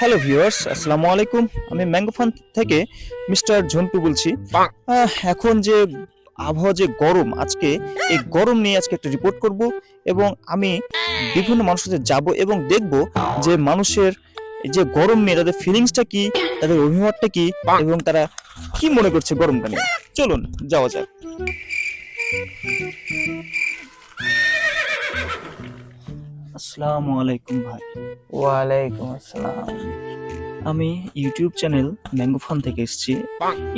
Hello viewers আসসালামু আলাইকুম আমি ম্যাঙ্গো ফান থেকে মিস্টার ঝন্টু বলছি। এখন যে আবহাওয়া যে গরম, আজকে এই গরম নিয়ে আজকে একটা রিপোর্ট করব এবং আমি বিভিন্ন মানুষের সাথে যাব এবং দেখব যে মানুষের যে গরম নিয়ে তাদের ফিলিংসটা কি, তাদের অভিমতটা কি এবং তারা কি মনে করছে গরমটা নিয়ে। চলুন, যাওয়া যাক। আসসালামু আলাইকুম ভাই। ওয়ালাইকুম আসসালাম। আমি ইউটিউব চ্যানেল ম্যাঙ্গো ফান থেকে এসেছি।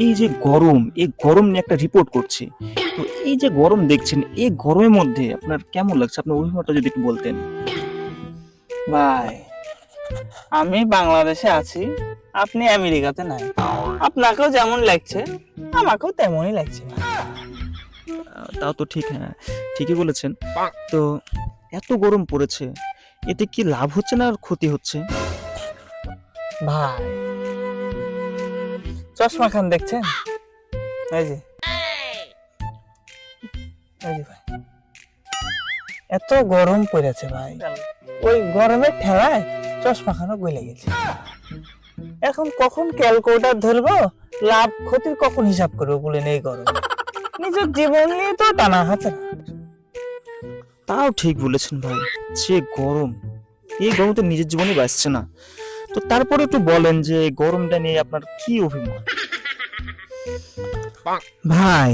এই যে গরম এই গরম নিয়ে একটা রিপোর্ট করছি। তো এই যে গরম দেখছেন এই গরমের মধ্যে আপনার কেমন লাগছে? আপনার অভিমতটা যদি একটু বলতেন। ভাই আমি বাংলাদেশে আছি আপনি আমেরিকাতে নাই। আপনাকেও যেমন লাগছে আমাকেও তেমনই লাগছে। তাও তো ঠিক হ্যাঁ ঠিকই বলেছেন। তো এত গরম পড়েছে, এতে কি লাভ হচ্ছে না আর ক্ষতি হচ্ছে? ভাই, চশমা খান দেখছেন? এই যে। এই যে ভাই। এত গরম পড়েছে ভাই। ওই গরমের ঠেলায় চশমা খানো গলে গেছে। এখন কখন ক্যালকুলেটার ধরবো? লাভ ক্ষতির কখন হিসাব করব বলে নেই গরম? নিজের জীবন নিয়ে তো টানা আছে না। তাও ঠিক বলেছেন ভাই যে গরম। এই গরম তো নিজের জীবনে বাঁচছে না। তো তারপরে একটু বলেন যে গরমটা নিয়ে আপনার কি অভিমত? ভাই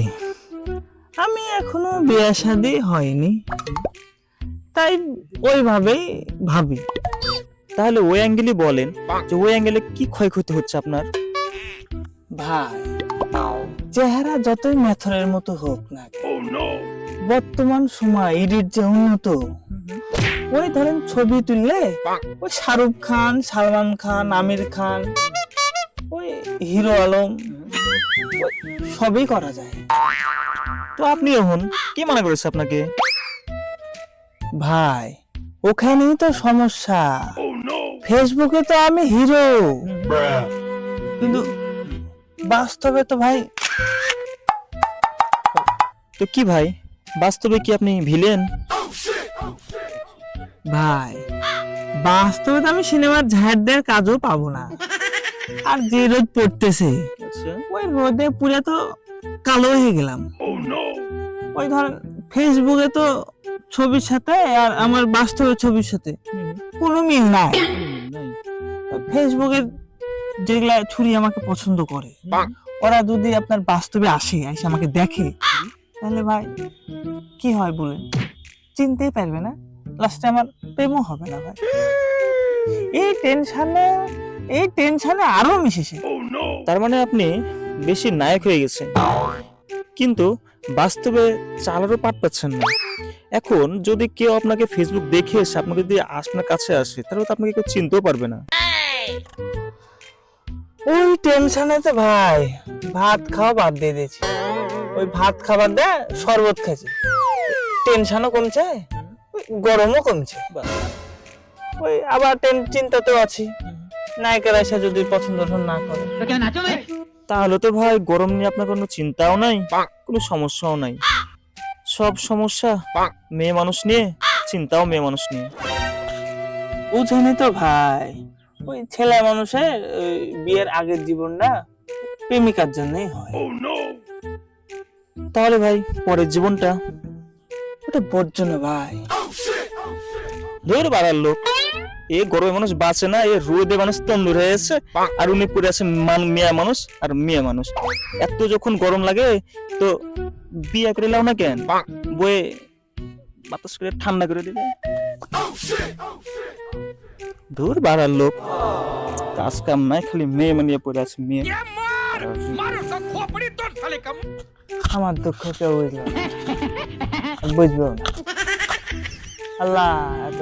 আমি এখনও বিয়ে শাদী হয়নি। তাই ওইভাবেই ভাবি। তাহলে ওই অ্যাঙ্গেলই বলেন যে ওই অ্যাঙ্গেলে কি ক্ষয়ক্ষতি হচ্ছে আপনার? ভাই চেহারা যতই মেথরের মতো হোক না কেন, বর্তমান সময় এডিট যে উন্নত, ওই ধরেন ছবি তুললে ওই শাহরুখ খান, সালমান খান, আমির খান, ওই হিরো আলম সবই করা যায়। তো আপনি হন, কি মনে করেছে আপনাকে? ভাই, ওখানেই তো সমস্যা। ফেসবুকে তো আমি হিরো। কিন্তু বাস্তবে তো ভাই, তো কি ভাই? বাস্তবে কি আপনি ভিলেন? ভাই বাস্তবে তো আমি সিনেমার ঝাড় দেওয়ার কাজও পাবো না। আর যে রোদ পড়তেছে আচ্ছা। ওই রোদে পুরে তো কালো হয়ে গেলাম। ওই ধর ফেসবুকে তো ছবির সাথে আর আমার বাস্তবের ছবির সাথে কোনো মিল নাই। ফেসবুকে যেগুলা ছুরি আমাকে পছন্দ করে ওরা যদি আপনার বাস্তবে আসে এসে আমাকে দেখে তাহলে ভাই কি হয় বলেন? চিনতেই পারবে না। লাস্টে আমার প্রেমও হবে না ভাই। এই টেনশনে এই টেনশনে আরও মিশেছে তার মানে আপনি বেশি নায়ক হয়ে গেছেন। কিন্তু বাস্তবে চালারও পাট পাচ্ছেন না। এখন যদি কেউ আপনাকে ফেসবুক দেখে এসে আপনাকে যদি আপনার কাছে আসে তাহলে তো আপনাকে কেউ চিনতেও পারবে না। ওই টেনশনে তো ভাই ভাত খাওয়া বাদ দিয়ে দিয়েছি। ওই ভাত খাবার দেয়, শরবত খাইছি। টেনশনও কমছে গরমও কমছে। ওই আবার টেন, চিন্তাতেও আছি। নায়িকার এসে যদি পছন্দ না করে। তাহলে তো ভাই গরম নিয়ে আপনার কোনো চিন্তাও নাই, কোনো সমস্যাও নাই। সব সমস্যা মেয়ে মানুষ নিয়ে, চিন্তাও মেয়ে মানুষ নিয়ে। বুঝেনি তো ভাই। ওই ছেলে মানুষের বিয়ের আগের জীবনটা প্রেমিকার জন্যই হয়। তাহলে ভাই পরের জীবনটা ওটা বর্জন ভাই। ধর বাড়ার লোক। এ গরমে মানুষ বাঁচে না এ রোদে মানুষ তন্দুর হয়ে আছে আর উনি পড়ে আছে মান- মেয়ে মানুষ আর মেয়ে মানুষ। এত যখন গরম লাগে তো বিয়া করে লাও না কেন? বয়ে বাতাস করে ঠান্ডা করে দিবে। দূর বাড়ার লোক। কাজ কাম নাই খালি মেয়ে মানিয়ে পড়ে আছে মেয়ে। আমার দুঃখ কেউ বুঝলো বুঝব আল্লাহ এত